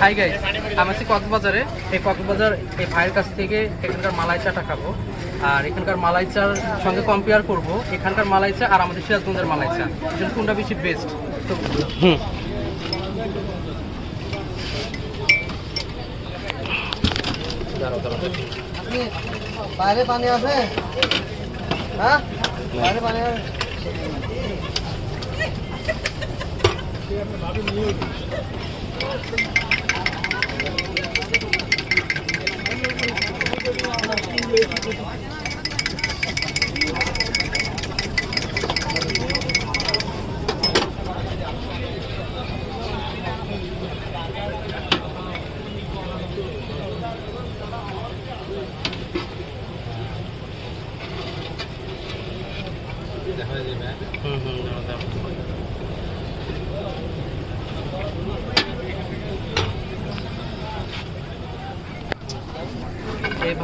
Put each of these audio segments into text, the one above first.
Hi guys আমি আছি কক্সবাজারে। এই কক্সবাজার এই ভাইয়ের কাছ থেকে এখানকার মালাই চাটা খাব। আর এখানকার মালাই চার সঙ্গে কম্পেয়ার করব। এখানকার মালাই চা আর আমাদের সিরাজগঞ্জের মালাই চা কোনটা বেশি বেস্ট তো হুম। দাঁড়াও দাঁড়াও। বাইরে পানি আছে হ্যাঁ বাইরে পানি আছে হুম হুম এই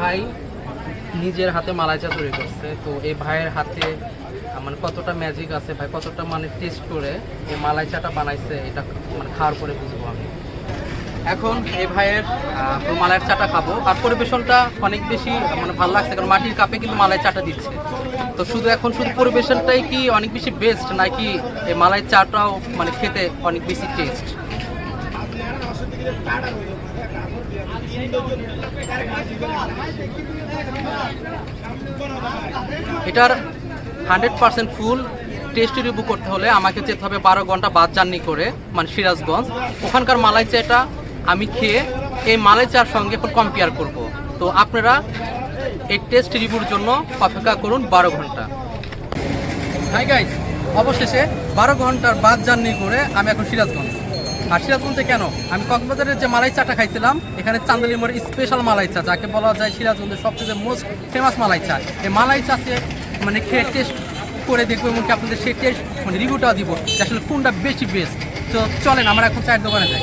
ভাই নিজের হাতে মালাই চা তৈরি করছে, তো এই ভাইয়ের হাতে মানে কতটা ম্যাজিক আছে ভাই, কতটা মানে টেস্ট করে এই মালাই চাটা বানাইছে, এটা মানে খাওয়ার পরে বুঝব আমি। এখন এই ভাইয়ের মালাইয়ের চাটা খাব। আর পরিবেশনটা অনেক বেশি মানে ভালো লাগছে, কারণ মাটির কাপে কিন্তু মালাই চাটা দিচ্ছে। তো শুধু এখন শুধু পরিবেশনটাই কি অনেক বেশি বেস্ট নাকি এই মালাই চাটাও মানে খেতে অনেক বেশি টেস্ট এটার hundred percent full test review করতে হলে আমাকে যেতে হবে বারো ঘণ্টা বাদ জার্নি করে মানে সিরাজগঞ্জ। ওখানকার মালাই চাটা আমি খেয়ে এই মালাই চার সঙ্গে এখন কম্পেয়ার করব। তো আপনারা এই টেস্ট রিভিউর জন্য অপেক্ষা করুন বারো ঘণ্টা। হাই গাইস অবশেষে বারো ঘণ্টার বাদ জার্নি করে আমি এখন সিরাজগঞ্জ। আর সিরাজগঞ্জে কেন? আমি কক্সবাজারের যে মালাই চাটা খাইছিলাম, এখানে চান্দালি মোড়ের স্পেশাল মালাই চা, যাকে বলা যায় সিরাজগঞ্জের সবচেয়ে মোস্ট ফেমাস মালাই চা। এই মালাই চাষে মানে খেয়ে টেস্ট করে দেখব এমনকি আপনাদের সেই টেস্ট মানে রিভিউটাও দিব যে আসলে কোনটা বেশি বেস্ট তো চলেন, আমরা এখন চায়ের দোকানে যাই।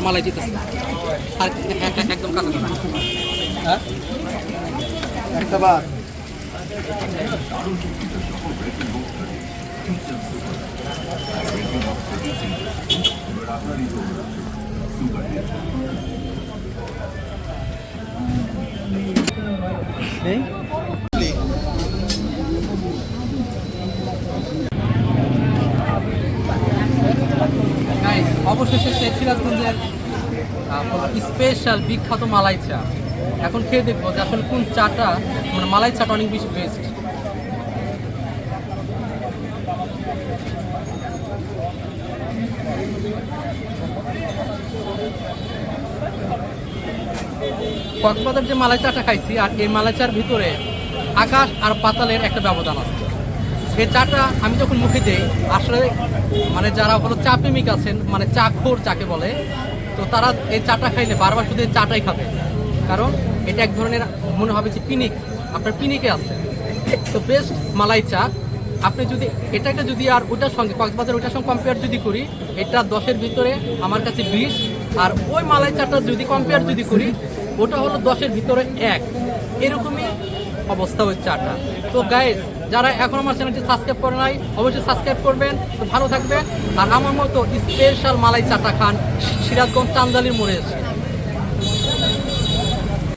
মালাই দিতেছে আর এক- এক- একদম কাঁচা কাঁচা হ্যাঁ একটা বার এই অবশেষে শেখ সিরাজগঞ্জের স্পেশাল বিখ্যাত মালাই চা এখন খেয়ে দেখব যে আসলে কোন চাটা মানে মালাই চাটা অনেক বেশি বেস্ট কক্সবাজার যে মালাই চাটা খাইছি, আর এই মালাই চার ভিতরে আকাশ আর পাতালের একটা ব্যবধান আছে। এই চাটা আমি যখন মুখে দিই, আসলে মানে যারা হলো চা প্রেমিক আছেন মানে চা খোর যাকে বলে, তো তারা এই চাটা খাইলে বারবার শুধু এই চাটাই খাবে। কারণ এটা এক ধরনের মনে হবে যে পিনিক, আপনার পিনিকে আছে। তো বেস্ট মালাই চা। আপনি যদি এটাকে যদি আর ওটার সঙ্গে, কক্সবাজার ওটার সঙ্গে কম্পেয়ার যদি করি, এটা দশের ভিতরে আমার কাছে বিশ, আর ওই মালাই চাটা যদি কম্পেয়ার যদি করি, ওটা হলো দশের ভিতরে এক। এরকমই অবস্থা ওই চাটা। তো গাইজ যারা এখন আমার চ্যানেলটি সাবস্ক্রাইব করে নাই, অবশ্যই সাবস্ক্রাইব করবেন ভালো থাকবেন। আর আমার মতো স্পেশাল মালাই চাটা খান, সিরাজগঞ্জ চান্দালির মোড়ে এসে